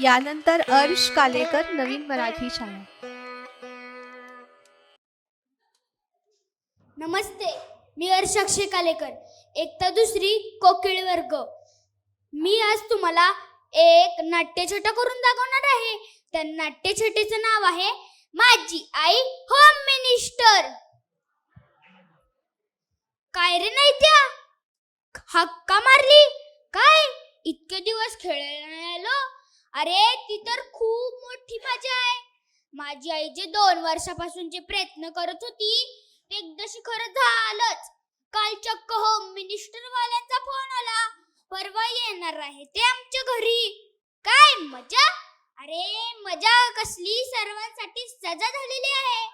यानंतर अर्श कालेकर नवीन मराठी शाळा. नमस्ते मी अर्श अक्षय कालेकर एकता दुसरी कोकिळ वर्ग. मी आज तुम्हाला एक नाट्यछटा करून दाखवणार आहे. त्या नाट्यछटेचं नाव आहे माझी आई होम मिनिस्टर. काय रे नाही त्या हक्का मारली? काय? इतके दिवस खेळायला नाही आलो? अरे ती तर खूप मोठी मजा आहे माझी आई जे दोन वर्षापासूनचे प्रयत्न करत होती ते एकदाशी खरं झालंच. काल चक्क होम मिनिस्टर वाल्यांचा फोन आला. परवा येणार आहे ते आमच्या घरी. काय मजा? अरे मजा कसली? सर्वांसाठी सजा झालेली आहे.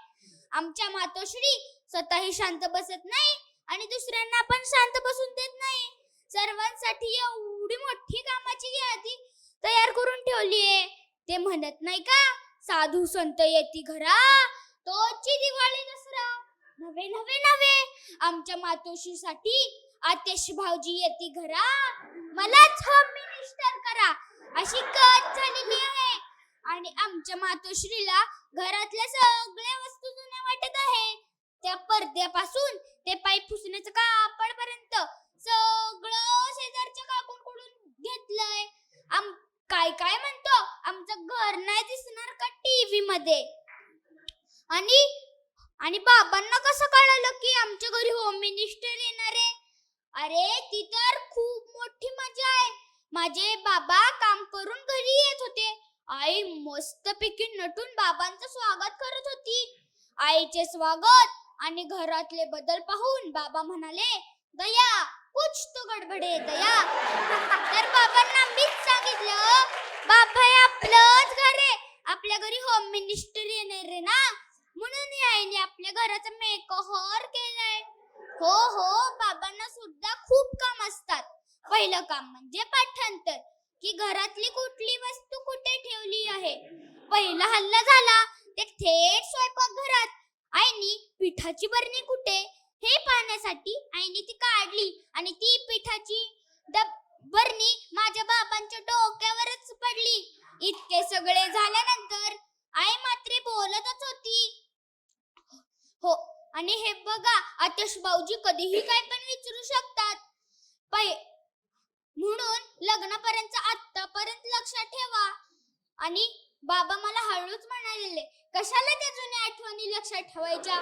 आमच्या मातोश्री स्वतःही शांत बसत नाही आणि दुसऱ्यांना पण शांत बसून देत नाही. सर्वांसाठी एवढी मोठी कामाची यादी तयार करून ठेवली आहे. ते म्हणत नाही का साधू संत येती घरा तोची दिवाळी दसरा. नवे नवे नवे. आमच्या मातोश्रीसाठी आतेश भाऊजी येती घरा. मलाच होम मिनिस्टर करा. अशी कच झालेली आहे. आणि आमच्या मातोश्रीला घरातल्या सगळ्या वस्तू जुन्या वाटत आहे. त्या पडद्यापासून ते पाईप पुसण्याचं कापड पर्यंत सगळं शेजारच्या काकूंकडून घेतलंय. आम काय काय म्हणतो? आमचं घर नाही दिसणार का टीव्ही मध्ये आणि आणि बाबांना कसं कळालं की आमच्या घरी होम मिनिस्टर येणार आहे? अरे ती तर खूप मोठी मजा आहे. माझे बाबा काम करून घरी येत होते. आई मस्तपैकी नटून बाबांचं स्वागत करत होती. आईचे स्वागत. आणि घरातले बदल पाहून बाबा म्हणाले दया कुछ तो गडबडे दया तर बाबांना मीच सांगितलं बाबा हे आपलंच घर आहे. आपल्या घरी होम मिनिस्टर येणार रे ना? म्हणून आईने आपल्या घराचा मेकओव्हर केलाय. हो हो बाबांना सुद्धा खूप काम असतात. पहिलं काम म्हणजे पाठांतर की घरातली कुठली वस्तू कुठे ठेवली आहे? पहिला हल्ला झाला ते थेट स्वयंपाक घरात आईनी पिठाची बरणी कुठे? हे पाहण्यासाठी आईने ती काढली आणि ती पिठाची बरणी माझ्या बाबांच्या डोक्यावरच पडली. इतके सगळे झाल्यानंतर आई मात्र बोलतच होती. हो आणि हे बघा आतिश भाऊजी कधीही काय पण विचारू शकतात. म्हणून लग्नापर्यंत आतापर्यंत लक्षात ठेवा. आणि बाबा मला हळूच म्हणाले कशाला त्या जुन्या आठवणी लक्षात ठेवायच्या.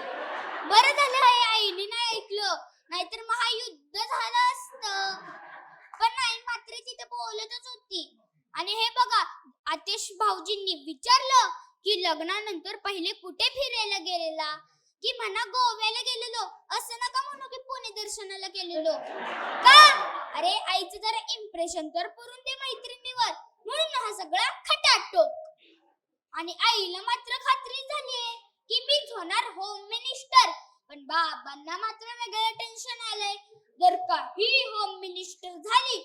बरं झालं हे आईने नाही ऐकलं. नाहीतर महायुद्ध झालं असतं. पण आई मात्र तिथे बोलतच होती. आणि हे बघा आतिश भाऊजींनी विचारलं की लग्नानंतर पहिले कुठे फिरायला गेलेला? की म्हणा गोव्याला गेलेलो. असं नका म्हणू की पुणे दर्शनाला गेलेलो. का? अरे आईचं जरा इम्प्रेशन तर करून दे मैत्रिणीवर. म्हणून हा सगळा खटाटोप आणि आईला मात्र खात्री झालीये. होणार होम मिनिस्टर पण बाबांना मात्र वेगळं टेन्शन आलंय. जर काही होम मिनिस्टर झाली